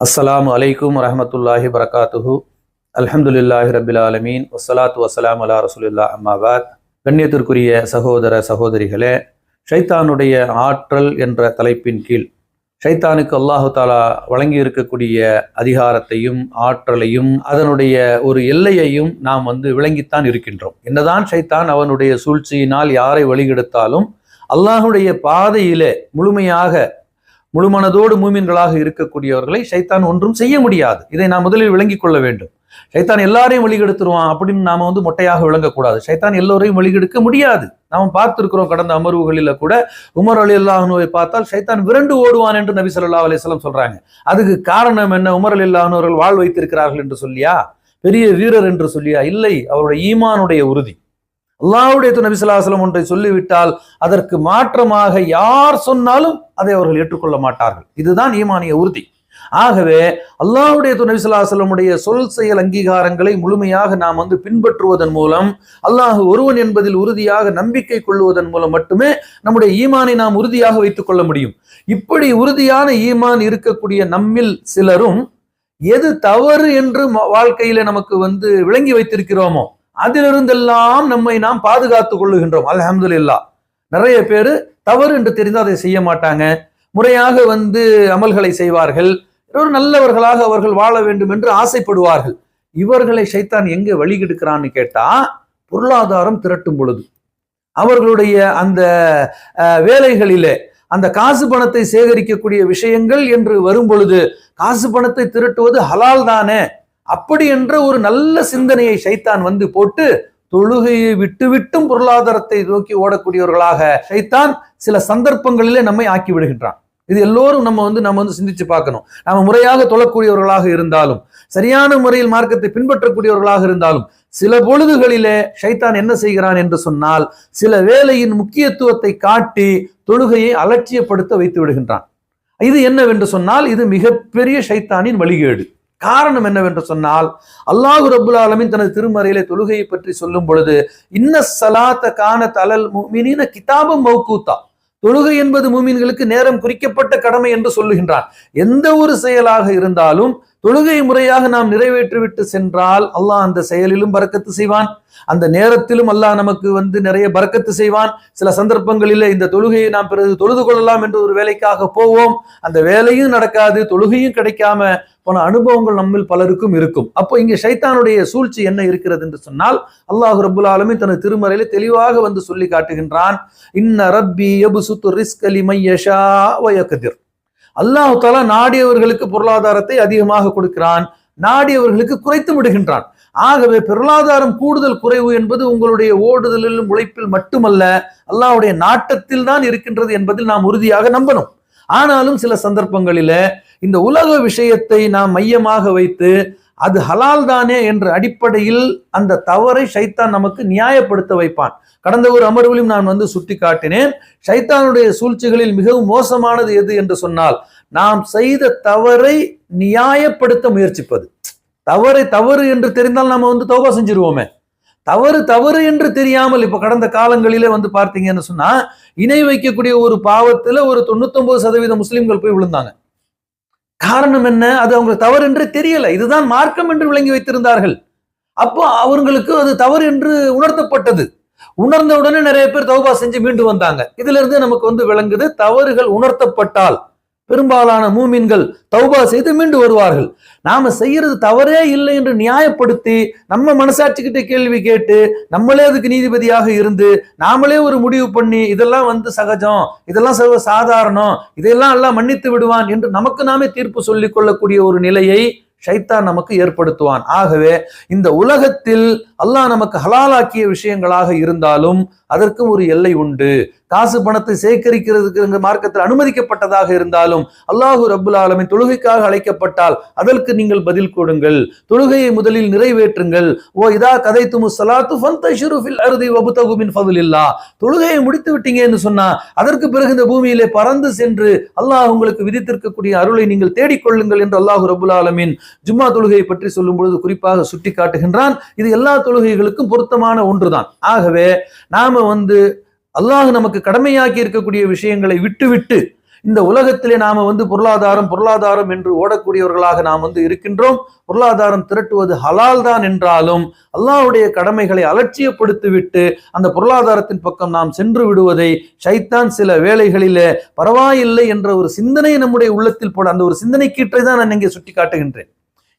அஸ்ஸலாமு அலைக்கும் வரமத்துல்லாஹி வரகாத்துஹு அலமதுல்லாஹி ரபில் ஆலமீன் வஸ்ஸலாத்து வசலாம் அலா ரசூலுல்லா அம்மாபாத் கண்ணியத்திற்குரிய சகோதர சகோதரிகளே ஷைத்தானுடைய ஆற்றல் என்ற தலைப்பின் கீழ் ஷைத்தானுக்கு அல்லாஹு தாலா வழங்கி இருக்கக்கூடிய அதிகாரத்தையும் ஆற்றலையும் அதனுடைய ஒரு எல்லையையும் நாம் வந்து விளங்கித்தான் இருக்கின்றோம். என்னதான் ஷைத்தான் அவனுடைய சூழ்ச்சியினால் யாரை வழிகெடுத்தாலும் அல்லாஹுடைய பாதையிலே முழுமையாக முழுமனதோடு மூமின்களாக இருக்கக்கூடியவர்களை சைத்தான் ஒன்றும் செய்ய முடியாது. இதை நாம் முதலில் விளங்கிக் கொள்ள வேண்டும். சைத்தான் எல்லாரையும் வழிகெடுத்துருவான். அப்படின்னு நாம வந்து மொட்டையாக விளங்கக்கூடாது. சைத்தான் எல்லோரையும் வழிகெடுக்க முடியாது. நாம் பார்த்திருக்கிறோம் கடந்த அமர்வுகளில கூட உமர் அலி அல்லாஹனுவை பார்த்தால் சைத்தான் விரண்டு ஓடுவான் என்று நபி சொல்லா அலிஸ்லாம் சொல்றாங்க. அதுக்கு காரணம் என்ன? உமர் அலி அல்லாஹனவர்கள் வாழ் வைத்திருக்கிறார்கள் என்று சொல்லியா? பெரிய வீரர் என்று சொல்லியா? இல்லை. அவருடைய ஈமானுடைய உறுதி. அல்லாவுடைய நபிசுல்லாஸ்லம் ஒன்றை சொல்லிவிட்டால் அதற்கு மாற்றமாக யார் சொன்னாலும் அதை அவர்கள் ஏற்றுக்கொள்ள மாட்டார்கள். இதுதான் ஈமானிய உறுதி. ஆகவே அல்லாவுடைய துணைவிசலாசலமுடைய சொல் செயல் அங்கீகாரங்களை முழுமையாக நாம் வந்து பின்பற்றுவதன் மூலம் அல்லாஹ் ஒருவன் என்பதில் உறுதியாக நம்பிக்கை கொள்வதன் மூலம் மட்டுமே நம்முடைய ஈமானை நாம் உறுதியாக வைத்துக் கொள்ள முடியும். இப்படி உறுதியான ஈமான் இருக்கக்கூடிய நம்மில் சிலரும் எது தவறு என்று வாழ்க்கையில நமக்கு வந்து விளங்கி வைத்திருக்கிறோமோ அதிலிருந்தெல்லாம் நம்மை நாம் பாதுகாத்துக் கொள்ளுகின்றோம். அலமதுல்லா நிறைய பேர் தவறு என்று தெரிந்தால் அதை செய்ய மாட்டாங்க. முறையாக வந்து அமல்களை செய்வார்கள். ஒரு நல்லவர்களாக அவர்கள் வாழ வேண்டும் என்று ஆசைப்படுவார்கள். இவர்களை சைத்தான் எங்க வழிகெடுக்கிறான்னு கேட்டா பொருளாதாரம் திரட்டும் பொழுது. அவர்களுடைய அந்த வேலைகளிலே அந்த காசு பணத்தை சேகரிக்கக்கூடிய விஷயங்கள் என்று வரும் பொழுது காசு பணத்தை திரட்டுவது ஹலால் தானே? அப்படி என்ற ஒரு நல்ல சிந்தனையை சைத்தான் வந்து போட்டு தொழுகையை விட்டுவிட்டும் பொருளாதாரத்தை நோக்கி ஓடக்கூடியவர்களாக சைத்தான் சில சந்தர்ப்பங்களிலே நம்மை ஆக்கி விடுகின்றான். இது எல்லோரும் நம்ம வந்து நம்ம வந்து சிந்திச்சு பார்க்கணும். நம்ம முறையாக தொழக்கூடியவர்களாக இருந்தாலும் சரியான முறையில் மார்க்கத்தை பின்பற்றக்கூடியவர்களாக இருந்தாலும் சில பொழுதுகளிலே ஷைத்தான் என்ன செய்கிறான் என்று சொன்னால் சில வேலையின் முக்கியத்துவத்தை காட்டி தொழுகையை அலட்சியப்படுத்த வைத்து விடுகின்றான். இது என்னவென்று சொன்னால் இது மிகப்பெரிய ஷைத்தானின் வழிகேடு. காரணம் என்னவென்று சொன்னால் அல்லாஹு ரபுல் ஆலமின் தனது திருமறையிலே தொழுகையை பற்றி சொல்லும் பொழுது இன்ன சலாத்த கான தலல் மீனின கிதாபம் மௌக்கூத்தா தொழுகை என்பது மூமின்களுக்கு நேரம் குறிக்கப்பட்ட கடமை என்று சொல்லுகின்றான். எந்த ஒரு செயலாக இருந்தாலும் தொழுகை முறையாக நாம் நிறைவேற்றிவிட்டு சென்றால் அல்லாஹ் அந்த செயலிலும் பறக்கத்து செய்வான். அந்த நேரத்திலும் அல்லாஹ் நமக்கு வந்து நிறைய பறக்கத்து செய்வான். சில சந்தர்ப்பங்களில் இந்த தொழுகையை நாம் பிறகு தொழுது கொள்ளலாம் என்று ஒரு வேலைக்காக போவோம். அந்த வேலையும் நடக்காது தொழுகையும் கிடைக்காம போன அனுபவங்கள் நம்மில் பலருக்கும் இருக்கும். அப்போ இங்கே ஷைத்தானுடைய சூழ்ச்சி என்ன இருக்கிறது என்று சொன்னால் அல்லாஹு ரபுல் ஆலமி தனது திருமறையில தெளிவாக வந்து சொல்லி காட்டுகின்றான் இன்ன ரப்பி எபு சுத்து ரிஸ்கலி மையஷா வயக்கதிர் அல்லாஹு தாலா நாடியவர்களுக்கு பொருளாதாரத்தை அதிகமாக கொடுக்கிறான். நாடியவர்களுக்கு குறைத்து விடுகின்றான். ஆகவே பொருளாதாரம் கூடுதல் குறைவு என்பது உங்களுடைய ஓடுதலிலும் உழைப்பில் மட்டுமல்ல அல்லாஹுடைய நாட்டத்தில் தான் இருக்கின்றது என்பதில் நாம் உறுதியாக நம்பணும். ஆனாலும் சில சந்தர்ப்பங்களில இந்த உலக விஷயத்தை நாம் மையமாக வைத்து அது ஹலால் தானே என்ற அடிப்படையில் அந்த தவறை சைத்தான் நமக்கு நியாயப்படுத்த வைப்பான். கடந்த ஒரு அமர்விலும் நான் வந்து சுட்டி காட்டினேன் சைத்தானுடைய சூழ்ச்சிகளில் மிகவும் மோசமானது எது என்று சொன்னால் நாம் செய்த தவறை நியாயப்படுத்த முயற்சிப்பது. தவறை தவறு என்று தெரிந்தால் நம்ம வந்து தௌபா செஞ்சிருவோமே. தவறு தவறு என்று தெரியாமல் இப்ப கடந்த காலங்களிலே வந்து பார்த்தீங்கன்னு சொன்னா இணை வைக்கக்கூடிய ஒரு பாவத்துல ஒரு தொண்ணூத்தொன்பது சதவீத முஸ்லிம்கள் போய் விழுந்தாங்க. காரணம் என்ன? அது அவங்களுக்கு தவறு என்று தெரியல. இதுதான் மார்க்கம் என்று விளங்கி வைத்திருந்தார்கள். அப்போ அவங்களுக்கு அது தவறு என்று உணர்த்தப்பட்டது. உணர்ந்த உடனே நிறைய பேர் தௌபா செஞ்சு மீண்டு வந்தாங்க. இதுல இருந்து நமக்கு வந்து விளங்குது தவறுகள் உணர்த்தப்பட்டால். பெரும்பாலான மூமின்கள் தௌபா செய்து மீண்டு வருவார்கள். நாம செய்யறது தவறே இல்லை என்று நியாயப்படுத்தி நம்ம மனசாட்சிக்கிட்ட கேள்வி கேட்டு நம்மளே அதுக்கு நீதிபதியாக இருந்து நாமளே ஒரு முடிவு பண்ணி இதெல்லாம் வந்து சகஜம் இதெல்லாம் சர்வ சாதாரணம் இதையெல்லாம் எல்லாம் மன்னித்து விடுவான் என்று நமக்கு நாமே தீர்ப்பு சொல்லிக் கொள்ளக்கூடிய ஒரு நிலையை ஷைத்தான் நமக்கு ஏற்படுத்துவான். ஆகவே இந்த உலகத்தில் அல்லாஹ் நமக்கு ஹலாலாக்கிய விஷயங்களாக இருந்தாலும் அதற்கும் ஒரு எல்லை உண்டு. காசு பணத்தை சேகரிக்கிறதுக்கு மார்க்கத்தில் அனுமதிக்கப்பட்டதாக இருந்தாலும் அல்லாஹு ரபுல் ஆலமின் தொழுகைக்காக அழைக்கப்பட்டால் அதற்கு நீங்கள் பதில் கொடுங்கள். தொழுகையை முதலில் நிறைவேற்றுங்கள். ஓ இதா கதை துமு சலாத்து ஃபந்தஷுருஃபில் அருதி வபுதகுமின் ஃபதுல் தொழுகையை முடித்து விட்டீங்கன்னு சொன்னா அதற்கு பிறகு இந்த பூமியிலே பறந்து சென்று அல்லாஹ் உங்களுக்கு விதித்திருக்கக்கூடிய அருளை நீங்கள் தேடிக்கொள்ளுங்கள் என்று அல்லாஹு ரபுல் ஆலமின் ஜும்மா தொழுகையை பற்றி சொல்லும் பொழுது குறிப்பாக சுட்டி காட்டுகின்றான் இது எல்லா தொழுகைகளுக்கும் பொருத்தமான ஒன்றுதான். ஆகவே நாம வந்து அல்லாஹ் நமக்கு கடமையாக்கி இருக்கக்கூடிய விஷயங்களை விட்டுவிட்டு இந்த உலகத்திலே நாம வந்து பொருளாதாரம் பொருளாதாரம் என்று ஓடக்கூடியவர்களாக நாம் வந்து இருக்கின்றோம். பொருளாதாரம் திரட்டுவது ஹலால் தான் என்றாலும் அல்லாஹ்வுடைய கடமைகளை அலட்சியப்படுத்திவிட்டு அந்த பொருளாதாரத்தின் பக்கம் நாம் சென்று விடுவதை ஷைத்தான் சில வேலைகளிலே பரவாயில்லை என்ற ஒரு சிந்தனை நம்முடைய உள்ளத்தில் போட அந்த ஒரு சிந்தனை கீற்றை தான் நான் இங்கே சுட்டி காட்டுகின்றேன்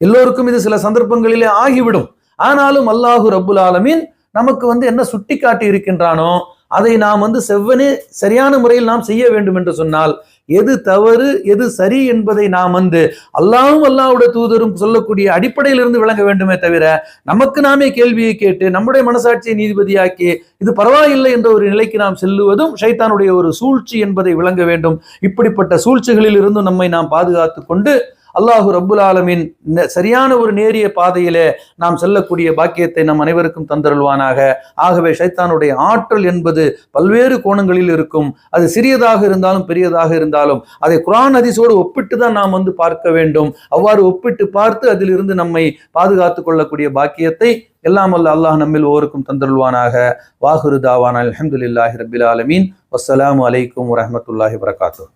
எல்லோருக்கும் இது சில சந்தர்ப்பங்களிலே ஆகிவிடும். ஆனாலும் அல்லாஹு ரபுல் ஆலமின் நமக்கு வந்து என்ன சுட்டி காட்டி இருக்கின்றானோ அதை நாம் வந்து செவ்வனே சரியான முறையில் நாம் செய்ய வேண்டும் என்று சொன்னால் எது தவறு எது சரி என்பதை நாம் வந்து அல்லாவும் அல்லாவுடைய தூதரும் சொல்லக்கூடிய அடிப்படையிலிருந்து விளங்க வேண்டுமே தவிர நமக்கு நாமே கேள்வியை கேட்டு நம்முடைய மனசாட்சியை நீதிபதியாக்கி இது பரவாயில்லை என்ற ஒரு நிலைக்கு நாம் செல்லுவதும் ஷைத்தானுடைய ஒரு சூழ்ச்சி என்பதை விளங்க வேண்டும். இப்படிப்பட்ட சூழ்ச்சிகளில் இருந்தும் நம்மை நாம் பாதுகாத்து கொண்டு அல்லாஹு ரப்புல் ஆலமின் சரியான ஒரு நேரிய பாதையிலே நாம் செல்லக்கூடிய பாக்கியத்தை நம் அனைவருக்கும் தந்தருள்வானாக. ஆகவே ஷைத்தானுடைய ஆற்றல் என்பது பல்வேறு கோணங்களில் இருக்கும். அது சிறியதாக இருந்தாலும் பெரியதாக இருந்தாலும் அதை குரான் அதிசோடு ஒப்பிட்டு தான் நாம் வந்து பார்க்க வேண்டும். அவ்வாறு ஒப்பிட்டு பார்த்து அதிலிருந்து நம்மை பாதுகாத்துக் கொள்ளக்கூடிய பாக்கியத்தை எல்லாம் அல்ல அல்லாஹ் நம்மில் ஒவ்வொருக்கும் தந்தருள்வானாக. வாகுரு தாவான் அலமதுல்லாஹி ரபில் ஆலமீன். வசலாம் அலைக்கும் வரமத்துல்லாஹி வரகாத்து